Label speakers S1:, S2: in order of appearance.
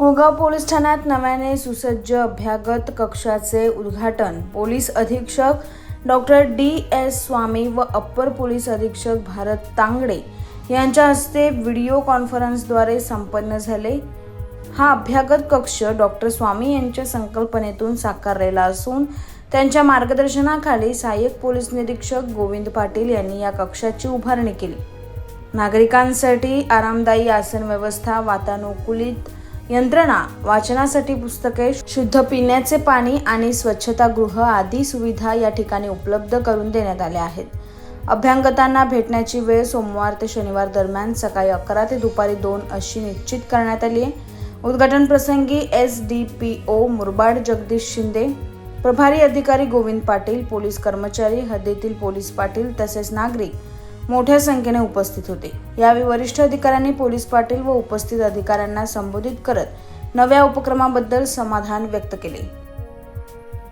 S1: Assagao police ठाण्यात नव्याने सुसज्ज अभ्यागत कक्षाचे उद्घाटन. पोलीस अधीक्षक डॉक्टर डी एस स्वामी व अप्पर पोलीस अधीक्षक भारत तांगडे यांच्या हस्ते व्हिडिओ कॉन्फरन्सद्वारे संपन्न झाले. हा अभ्यागत कक्ष डॉक्टर स्वामी यांच्या संकल्पनेतून साकारलेला असून त्यांच्या मार्गदर्शनाखाली सहाय्यक पोलीस निरीक्षक गोविंद पाटील यांनी या कक्षाची उभारणी केली. नागरिकांसाठी आरामदायी आसन व्यवस्था वातानुकूलित यंत्रणा वाचनासाठी पुस्तके शुद्ध पिण्याचे पाणी आणि स्वच्छतागृह आदी सुविधा या ठिकाणी उपलब्ध करून देण्यात आल्या आहेत. अभ्यांगतांना भेटण्याची वेळ सोमवार ते शनिवार दरम्यान सकाळी अकरा ते दुपारी दोन अशी निश्चित करण्यात आली आहे. उद्घाटन प्रसंगी S D P O Murbad Jagdish Shinde प्रभारी अधिकारी गोविंद पाटील पोलीस कर्मचारी हद्दीतील पोलीस पाटील तसेच नागरिक मोठ्या संख्येने उपस्थित होते. यावेळी वरिष्ठ अधिकाऱ्यांनी पोलीस पाटील व उपस्थित अधिकाऱ्यांना संबोधित करत नव्या उपक्रमाबद्दल समाधान व्यक्त केले.